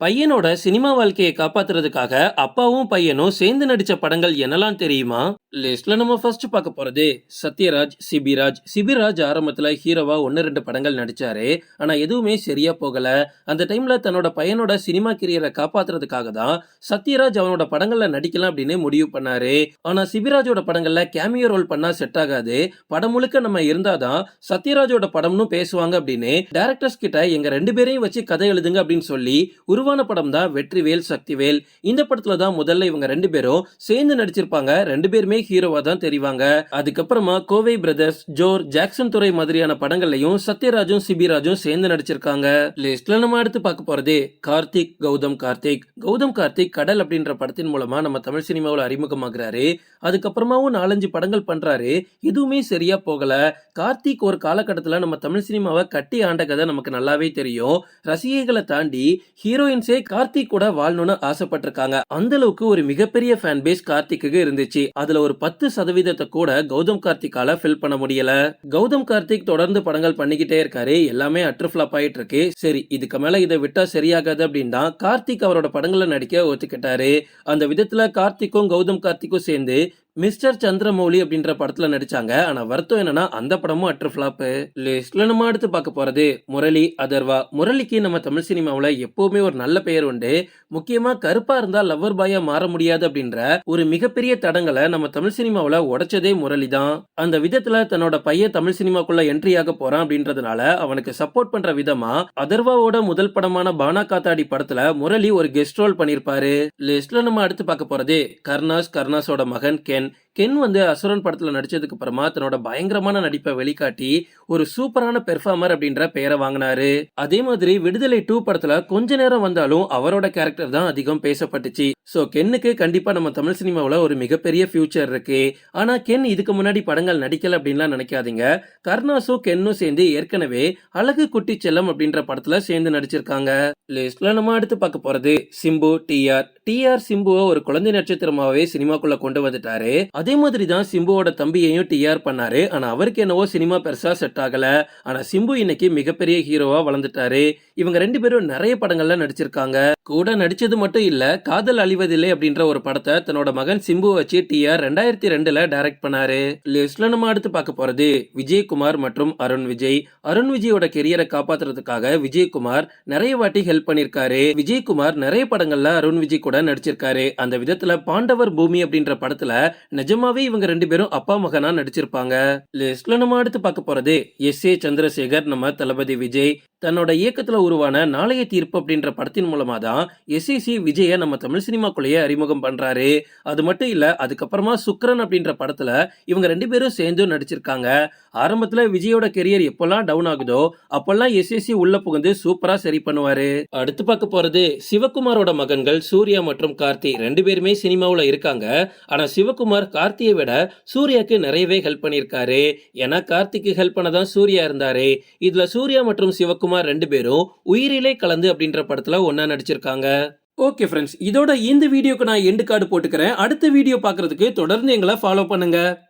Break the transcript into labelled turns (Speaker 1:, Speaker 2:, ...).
Speaker 1: பையனோட சினிமா வாழ்க்கையை காப்பாத்துறதுக்காக அப்பாவும் பையனும் சேர்ந்து நடிச்ச படங்கள் என்னெல்லாம் தெரியுமா? லிஸ்ட்ல நம்ம ஃபர்ஸ்ட் பார்க்க போறது சத்யராஜ் சிபிராஜ். சிபிராஜ் ஆரம்பத்துல ஹீரோவா ஒன்னு ரெண்டு படங்கள் நடிச்சாரு. ஆனா எதுவுமே சரியா போகல. அந்த டைம்ல தன்னோட பையனோட சினிமா கிரியரை காப்பாத்துறதுக்காக தான் சத்யராஜ் அவனோட படங்கள்ல நடிக்கலாம் அப்படின்னு முடிவு பண்ணாரு. ஆனா சிபிராஜோட படங்கள்ல கேமியோ ரோல் பண்ணா செட் ஆகாது. படம் முழுக்க நம்ம இருந்தாதான் சத்யராஜோட படம்னு பேசுவாங்க அப்படின்னு டேரக்டர்ஸ் கிட்ட எங்க ரெண்டு பேரையும் வச்சு கதை எழுதுங்க அப்படின்னு சொல்லி உருவான படம் தான் வெற்றிவேல் சக்திவேல் இந்த படத்துல தான் முதல்ல இவங்க ரெண்டு பேரும் சேர்ந்து நடிச்சிருப்பாங்க. ரெண்டு பேருமே ஹீரோவா தான் தெரிவாங்க. அதுக்கப்புறமா கோவை பிரதர்ஸ் ஜோர் ஜாக்சன் துறை மாதிரியான படங்கள்லயும் சத்யராஜும் சிபிராஜும் சேர்ந்து நடிச்சிருக்காங்க. லிஸ்ட்ல நம்ம அடுத்து பார்க்க போறது கார்த்திக் கௌதம் கார்த்திக். கௌதம் கார்த்திக் கடல் அப்படின்ற படத்தின் மூலமா நம்ம தமிழ் சினிமாவில் அறிமுகமாகிறாரு. அதுக்கப்புறமாவும் நாலஞ்சு படங்கள் பண்றாரு. எதுவுமே சரியா போகல. கார்த்திக் ஒரு காலகட்டத்தில் நம்ம தமிழ் சினிமாவை கட்டி ஆண்ட கதை நமக்கு நல்லாவே தெரியும். ரசிகைகளை தாண்டி ஹீரோயின் ஆடியன்ஸே கார்த்திக் கூட வாழணும்னு ஆசைப்பட்டிருக்காங்க. அந்த அளவுக்கு ஒரு மிகப்பெரிய ஃபேன் பேஸ் கார்த்திக்கு இருந்துச்சு. அதுல ஒரு பத்து சதவீதத்தை கூட கௌதம் கார்த்திக்கால ஃபில் பண்ண முடியல. கௌதம் கார்த்திக் தொடர்ந்து படங்கள் பண்ணிக்கிட்டே இருக்காரு. எல்லாமே அட்ரு ஃபிளாப் ஆயிட்டு இருக்கு சரி இதுக்கு மேல இதை விட்டா சரியாகாது அப்படின்னா கார்த்திக் அவரோட படங்களை நடிக்க ஒத்துக்கிட்டாரு. அந்த விதத்துல கார்த்திக்கும் கௌதம் கார்த்திக்கும் சேர்ந்து மிஸ்டர் சந்திரமௌலி அப்படின்ற படத்துல நடிச்சாங்க. ஆனா வருத்தம் என்னன்னா அந்த படமும் அட்ரு ஃபிளாப் லிஸ்ட்ல நம்ம அடுத்து பார்க்க போறது முரளி அதர்வா. முரளிக்கு நம்ம தமிழ் சினிமாவில் எப்பவுமே ஒரு நல்ல பெயர் உண்டு. முக்கியமா கருப்பா இருந்தா லவ்வர் பாயா மாற முடியாது அப்படின்ற ஒரு மிகப்பெரிய தடங்களை நம்ம தமிழ் சினிமாவில் உடைச்சதே முரளி தான் அந்த விதத்துல தன்னோட பையன் தமிழ் சினிமாக்குள்ள என்ட்ரி ஆக போறான் அப்படின்றதுனால அவனுக்கு சப்போர்ட் பண்ற விதமா அதர்வாவோட முதல் படமான பானா காத்தாடி படத்துல முரளி ஒரு கெஸ்ட் ரோல் பண்ணிருப்பாரு. லிஸ்ட்ல நம்ம அடுத்து பார்க்க போறது கர்ணாஸ் கர்ணாஸோட மகன் கென். in கென் வந்து அசுரன் படத்தில் நடிச்சதுக்கு அப்புறமா தன்னோட பயங்கரமான நடிப்பை வெளிக்காட்டி ஒரு சூப்பரான பெர்ஃபார்மர் அப்படின்ற பெயரை வாங்கினாரு. அதே மாதிரி விடுதலை டூ படத்துல கொஞ்ச நேரம் வந்தாலும் அவரோட கேரக்டர் தான் அதிகம் பேசப்பட்டுச்சு. ஸோ கென்னுக்கு கண்டிப்பா நம்ம தமிழ் சினிமாவில் ஒரு மிகப்பெரிய ஃபியூச்சர் இருக்கு. ஆனா கென் இதுக்கு முன்னாடி படங்கள் நடிக்கல அப்படின்லாம் நினைக்காதீங்க. கர்ணாசும் கென்னும் சேர்ந்து ஏற்கனவே அழகு குட்டி செல்லம் அப்படின்ற படத்துல சேர்ந்து நடிச்சிருக்காங்க. லிஸ்ட்ல நம்ம அடுத்து பார்க்க போறது சிம்பு டிஆர் டிஆர் சிம்புவை ஒரு குழந்தை நட்சத்திரமாவே சினிமாக்குள்ள கொண்டு வந்துட்டாரு. அதே மாதிரி தான் சிம்புவோட தம்பியையும் டிஆர் பண்ணாரு. ஆனா அவருக்கு என்னவோ சினிமா பெருசா செட் ஆகல. ஆனா சிம்பு இன்னைக்கு மிகப்பெரிய ஹீரோவா வளர்ந்துட்டாரு. இவங்க ரெண்டு பேரும் நிறைய படங்கள்ல நடிச்சிருக்காங்க. கூட நடிச்சது மட்டும் இல்ல காதல் அழிவதில்லை அப்படின்ற ஒரு படத்தை தன்னோட மகன் சிம்பு வச்சு டிஆர் ரெண்டாயிரத்தி ரெண்டுல டைரக்ட் பண்ணாரு. லிஸ்ட்ல நம்ம அடுத்து பார்க்க போறது விஜயகுமார் மற்றும் அருண் விஜய். அருண் விஜயோட கெரியரை காப்பாத்துறதுக்காக விஜயகுமார் நிறைய வாட்டி ஹெல்ப் பண்ணிருக்காரு. விஜயகுமார் நிறைய படங்கள்ல அருண் விஜய் கூட நடிச்சிருக்காரு. அந்த விதத்துல பாண்டவர் பூமி அப்படின்ற படத்துல நிஜமாவே இவங்க ரெண்டு பேரும் அப்பா மகனா நடிச்சிருப்பாங்க. லிஸ்ட்ல நம்ம அடுத்து பார்க்க போறது எஸ் ஏ சந்திரசேகர் நம்ம தளபதி விஜய் தன்னோட இயக்கத்துல உருவான நாளைய தீர்ப்பு அப்படின்ற படத்தின் மூலமா தான் எஸ்இசி விஜய நம்ம தமிழ் சினிமாக்குள்ளேயே அறிமுகம் பண்றாரு. அது மட்டும் இல்ல அதுக்கப்புறமா சுக்ரன் அப்படின்ற படத்துல இவங்க ரெண்டு பேரும் சேர்ந்து நடிச்சிருக்காங்க. ஆரம்பத்துல விஜயோட கெரியர் எப்பெல்லாம் டவுன் ஆகுதோ அப்பெல்லாம் எஸ்எஸ்சி உள்ள புகுந்து சூப்பரா சரி பண்ணுவாரு. அடுத்து பார்க்க போறது சிவகுமாரோட மகன்கள் சூர்யா மற்றும் கார்த்தி. ரெண்டு பேருமே சினிமாவுல இருக்காங்க. ஆனா சிவகுமார் கார்த்தியை விட சூர்யாக்கு நிறையவே ஹெல்ப் பண்ணியிருக்காரு. ஏன்னா கார்த்திக்கு ஹெல்ப் பண்ணதான் சூர்யா இருந்தாரு. இதுல சூர்யா மற்றும் சிவகுமார் ரெண்டு பேரும் உயிரிலே கலந்து அப்படின்ற படத்துல ஒன்னா நடிச்சிருக்காங்க. ஓகே ஃப்ரெண்ட்ஸ் இதோட இந்த வீடியோக்கு நான் எண்டு கார்டு போட்டுக்கிறேன். அடுத்த வீடியோ பாக்குறதுக்கு தொடர்ந்து எங்களை ஃபாலோ பண்ணுங்க.